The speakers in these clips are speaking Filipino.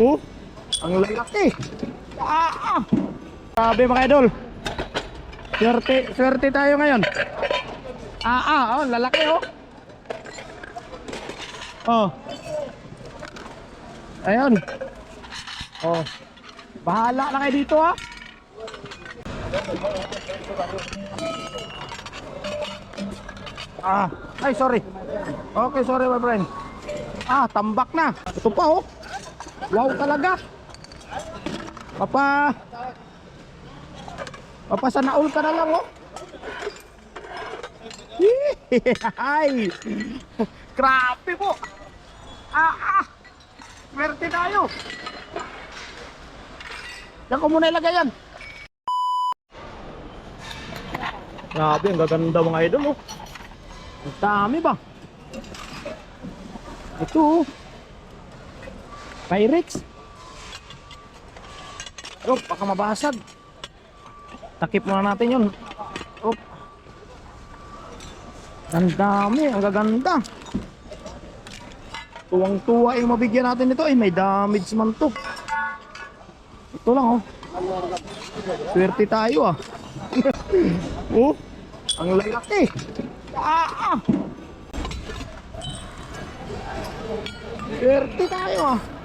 oh, ang lalaki. Ah, ah. Sabi mga idol. Swerte, swerte tayo ngayon. Ah, ah, oh, lalaki oh. Oh. Ayun. Oh. Bahala na kayo dito ah. Ah, ay sorry. Okay, sorry my friend. Ah, tambak na. Ito pa oh. Wow talaga. Papa. Papa sa naul ka na lang oh. Ay. Grabe po. Ah, ah. Swerte tayo. Yan ko muna ilagay yan. Grabe, ang gaganda mga idol oh. Ang dami ba? Ito oh. Pyrex. Oh, baka mabasag. Takip muna natin yun. Oh. Ang dami, ang gaganda. Tuwang-tuwa yung mabigyan natin ito. Ay, may damage man to. Ito lang oh. Swerte tayo ah. oh, ang lalaki. Ah, ah. Swerte tayo ah.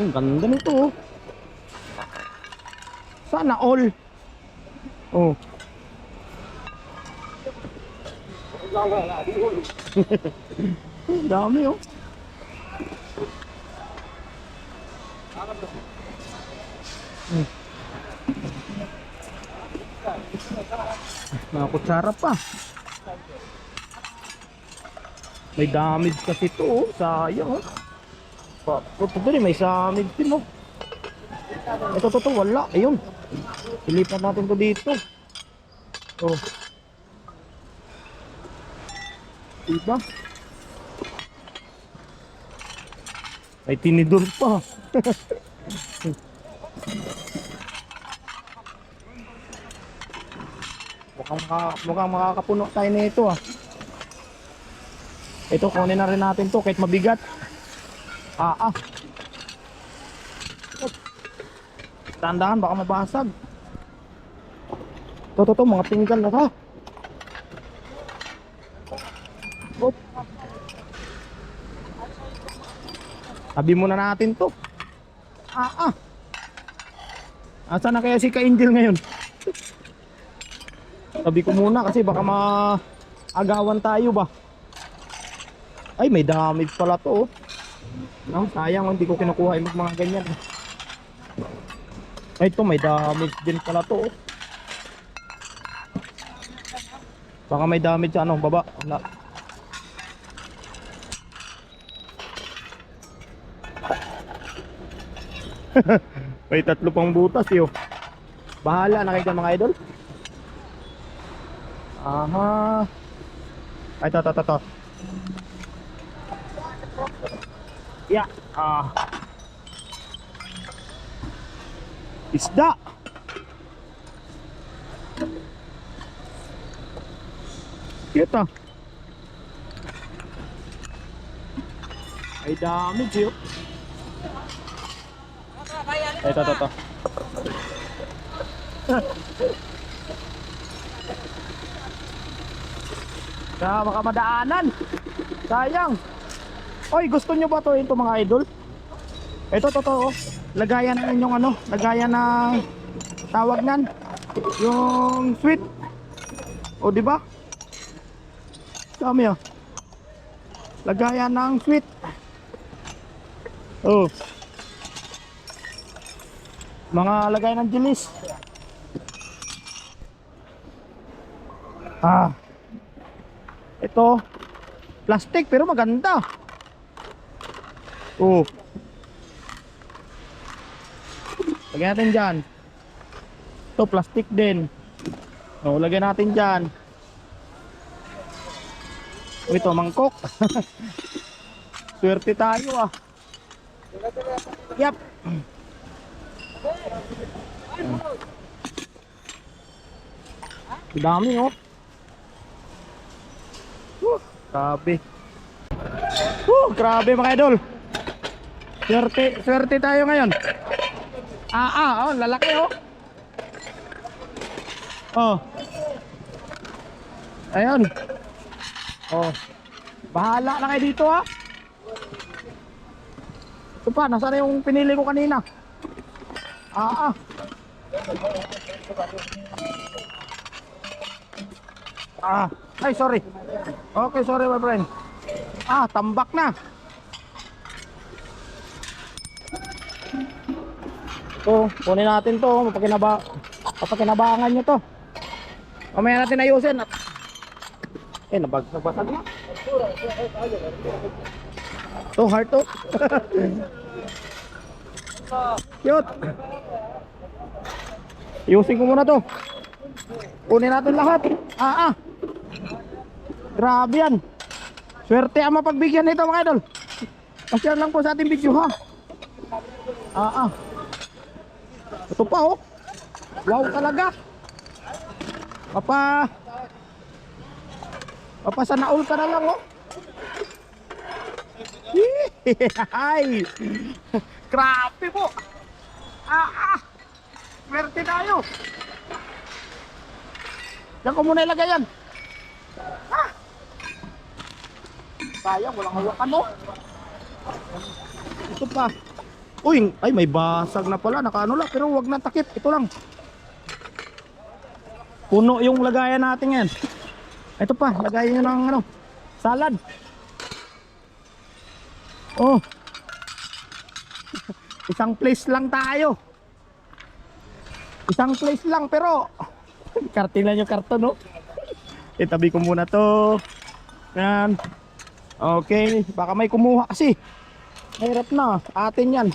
Ang ganda nito oh. Sana all. Oh. Dami oh. Hmm. Mga kutsara pa. May damage kasi ito oh. Sayang oh. Pa, ito din may damage din oh. Ito to to wala. Ayun. Ilipat natin to dito. Oh. Diba? May tinidor pa. mukhang, maka, mukhang makakapuno tayo nito ah. Ito kunin na rin natin to kahit mabigat. Ah ah. Tandaan baka mabasag. To to to mga pinggan na to. Op. Tabi muna natin to. Ah ah. Asa na kaya si Ka-Angel ngayon? Tabi ko muna kasi baka maagawan tayo ba. Ay may damage pala to. oh. No, sayang hindi ko kinukuha yung mga ganyan. Ay ito may damage din pala to. oh. Baka may damage sa ano baba. Wala. may tatlo pang butas yo. Bahala na kayo dyan, mga idol. Aha. Ay, to, to, to, to. Yeah. Ah. Isda. Kita. Ay dami, Gio. Ay, to, to, to. Kaya baka madaanan. Sayang. Oy, gusto nyo ba to ito mga idol? Ito totoo. Lagayan na yung ano, lagayan ng tawag nan. Yung sweet. O di ba? Dami ah. Lagayan ng sweet. Oh. Mga lagayan ng jelis. Ah. Ito plastic pero maganda. Oh. Lagyan natin dyan. Ito, plastic din. Oh, lagyan natin dyan. Oh, ito, mangkok. Swerte tayo ah. Yap. Dami oh. Whew, Grabe. Woo, grabe mga idol. Swerte, swerte tayo ngayon. Ah, ah, oh, lalaki oh. Oh. Ayun. Oh. Bahala na kayo dito ha. Ito pa, nasaan na yung pinili ko kanina? Ah, ah. Ah, ay sorry. Okay, sorry my friend. Ah, tambak na. Ito, kunin natin to. Mapakinaba, mapakinabangan nyo to. Mamaya natin ayusin. At... Eh, nabag, nagbasag na. To, heart to. Cute. Ayusin ko muna to. Kunin natin lahat. Ah, ah. Grabe yan. Swerte ang mapagbigyan nito mga idol. Pasyal lang po sa ating video ha. Ah, ah. Ito pa oh. Wow talaga. Papa. Papa sa naul ka na lang oh. Hi. Grabe po. Ah, ah. Swerte tayo. Diyan ko muna ilagay yan. Ah. Sayang, walang hawakan no. Ito pa. Uy, ay may basag na pala, nakaano lang, pero wag na takip. Ito lang. Puno yung lagayan natin yan. Ito pa, lagayan nyo ng ano, salad. Oh. Isang place lang tayo. Isang place lang, pero kartilan yung karton, no? Itabi ko muna to. Yan. Okay, baka may kumuha kasi. Mahirap na, atin yan.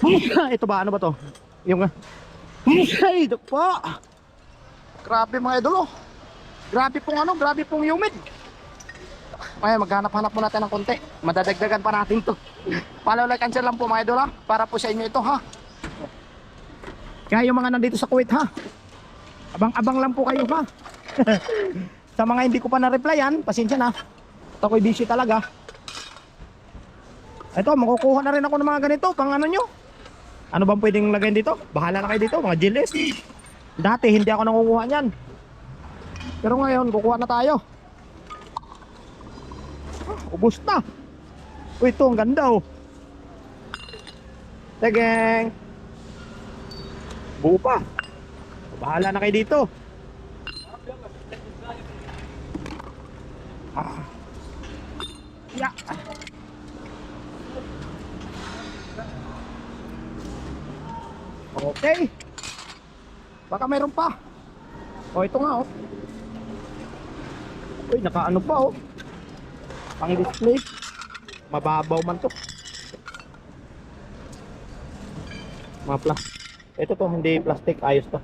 Ito ba, ano ba to? Yung, ay, po. Grabe mga idol, oh. Grabe pong ano, grabe pong humid. Kaya maghanap-hanap muna tayo ng konti. Madadagdagan pa natin to. Follow, like, and share lang po mga idol, ha? Para po sa inyo ito, ha? Kaya yung mga nandito sa Kuwait, ha? Abang-abang lang po kayo, ha? sa mga hindi ko pa na-replyan, pasensya na. Ito ako'y busy talaga. Ito, makukuha na rin ako ng mga ganito, pang ano nyo. Ano bang pwedeng lagay dito? Bahala na kayo dito, mga gilis. Dati hindi ako nangunguha niyan. Pero ngayon, kukuha na tayo. Ah, ubos na. Uy, ito, ang ganda oh. Tegeng. Buo pa. Bahala na kayo dito. Ah. Ya. Okay. Baka meron pa. Oh, ito nga oh. Uy, nakaano pa oh. Pang display. Mababaw man to. Mga. Ito to, hindi plastic. Ayos to.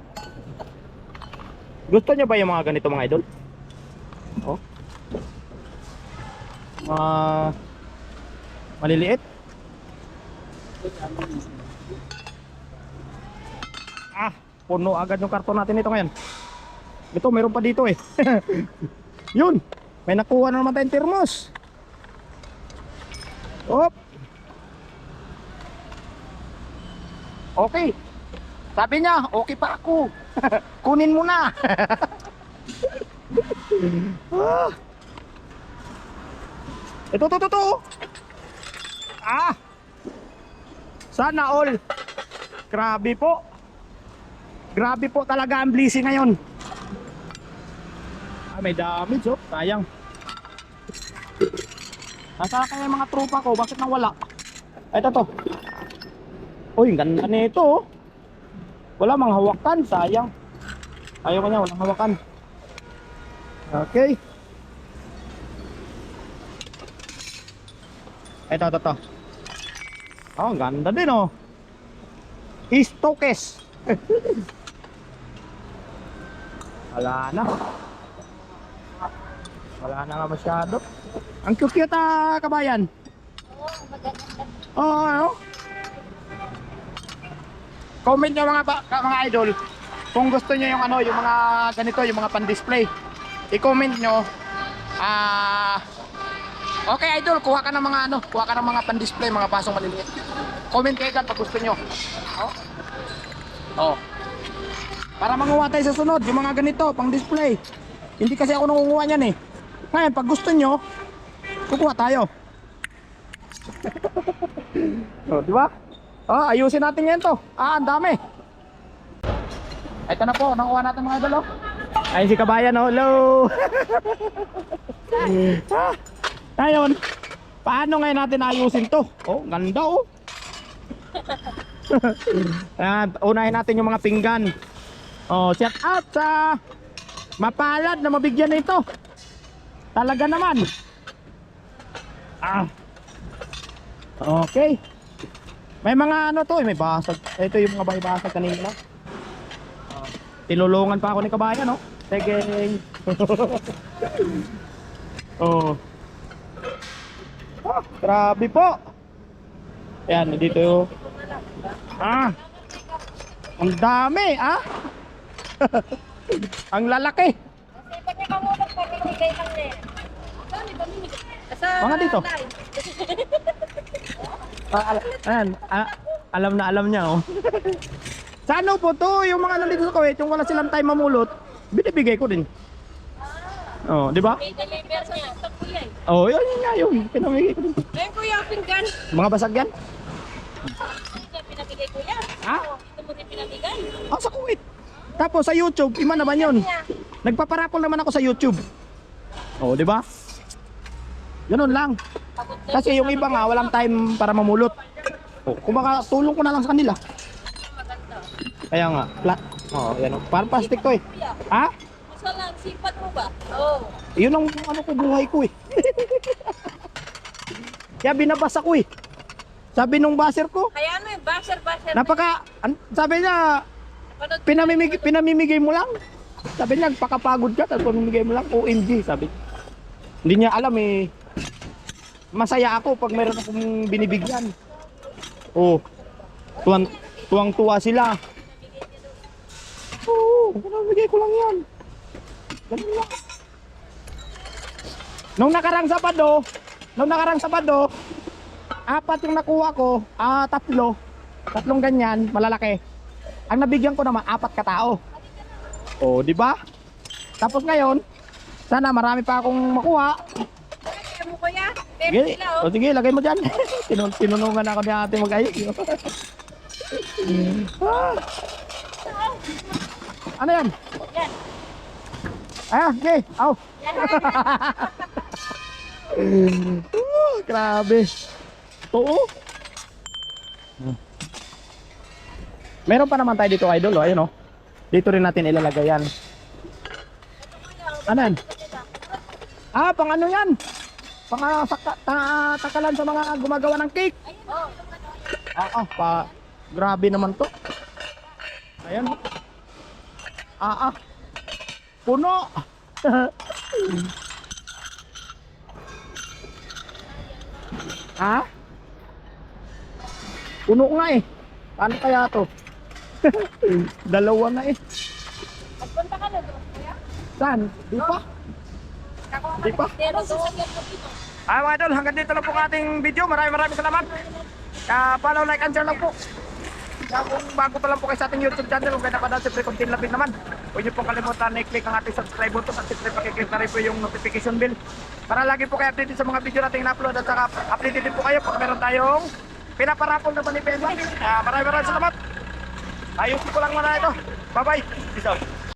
Gusto niyo ba yung mga ganito mga idol? Oh. Mga maliliit. Ah, puno agad yung karton natin ito ngayon. Ito, meron pa dito eh. Yun, may nakuha na naman tayong termos. Op. Okay. Sabi niya, okay pa ako. Kunin mo na. ah. Ito, ito, ito, ito. Ah. Sana all. Grabe po. Grabe po talaga ang blessing ngayon. Ah, may damage oh. Sayang. Nasaan kaya yung mga tropa ko? Bakit nawala? Ito to. Uy, ganda nito oh. Wala mang hawakan, sayang. Ayaw ko niya, walang hawakan. Okay. Ito, ito, ito. Oh, ang ganda din oh. Istokes. Wala na. Wala na nga masyado. Ang cute ah, kabayan. Oo, oh, ano? Comment nyo mga, ba- mga idol kung gusto nyo yung ano, yung mga ganito, yung mga pan-display. I-comment nyo ah Okay, idol, kuha ka ng mga ano, kuha ka ng mga pan-display, mga pasong maliliit. Comment kayo dyan pag gusto nyo. Oh. Oh. Para manguha tayo sa sunod, yung mga ganito, pang-display. Hindi kasi ako nangunguha niyan eh. Ngayon, pag gusto nyo, kukuha tayo. oh, di ba? Oh, ayusin natin yan to. Ah, ang dami. Ito na po, nakuha natin mga idol oh. Ayun si Kabayan oh, hello. ah, ngayon, paano ngayon natin ayusin to? Oh, ganda oh. Ayan, unahin natin yung mga pinggan. Oh, shout out sa mapalad na mabigyan nito. Talaga naman. Ah. Okay. May mga ano to, eh, may basag. Ito yung mga basag kanina. Ah, tinulungan pa ako ni kabayan, no? Tegeng. oh. Ah, grabe po. Ayan, dito yung... Ah. Ang dami, ah. Ang lalaki. Kasi pag may kamulog, pamimigay lang na yan. Saan pamimigay? Sa Mga dito. live. Ah, al- ayan, ah, alam na alam niya, oh. Sa ano po to, yung mga nandito sa Kuwait, yung wala silang time mamulot, binibigay ko din. Oh, di ba? May deliver kuya eh. Oh, yun, yun nga yun. Pinamigay ko din. Ayun kuya, pinggan. Mga basag yan? Ito pinamigay kuya. Ha? Ito mo din pinamigay. Oh, sa Kuwait. Tapos sa YouTube, iman naman yun. Nagpaparapol naman ako sa YouTube. Oh, di ba? Ganun lang. Kasi yung iba nga, walang time para mamulot. Oh, kung baka tulong ko na lang sa kanila. Kaya nga, flat. Oh, yan. oh. Parang plastic to eh. Ha? masa lang, sipat mo ba? Oo. Yun ang ano ko buhay ko eh. Kaya binabasa ko eh. Sabi nung baser ko, Kaya ano yung basher, basher. napaka, an- sabi niya, ko pinamimigay, pinamimigay mo lang. Sabi niya, pakapagod ka, tapos pamimigay mo lang, OMG, sabi. Hindi niya alam eh. Masaya ako pag meron akong binibigyan. Oh, tuwang, tuwang-tuwa sila. Oo, pinamimigay ko lang yan. Ganun lang. Nung nakarang Sabado, nung nakarang Sabado, apat yung nakuha ko, ah, tatlo. Tatlong ganyan, malalaki. Ang nabigyan ko naman, apat katao. Oh, di ba? Tapos ngayon, sana marami pa akong makuha. Kaya mo kuya. Sige, o oh. sige, lagay mo dyan. Tinun tinunungan ako ni ate mag-ayos. ah. Ano yan? Yan. Ah, okay. Aw. Uh, grabe. Oo. Meron pa naman tayo dito, idol. Oh. Ayun, oh. Dito rin natin ilalagay yan. Ano yan? Ah, pang ano yan? Pang ah, ta, takalan sa mga gumagawa ng cake. Oh. Ah, ah, pa. Grabe naman to. Ayan. Ah, ah. Puno. ha? Puno nga eh. Paano kaya to? Dalawa na eh. Magpunta ka na doon kuya. Saan? Di pa? Kakuha Di pa? Pero sasakyan dito. Ah mga idol, hanggang dito lang po ang ating video. Maraming maraming salamat. Uh, follow, like, and share lang po. Kaya kung bago pa lang po kayo sa ating YouTube channel, kung kaya napadaan, siyempre kung tinlapit naman. Huwag niyo po kalimutan na i-click ang ating subscribe button at siyempre pakiclick na rin po yung notification bell. Para lagi po kayo updated sa mga video nating na-upload at saka updated din po kayo pag meron tayong pinaparapol na panipenda. Uh, maraming maraming salamat. Ayusin ko lang muna ito. Bye-bye. Peace out.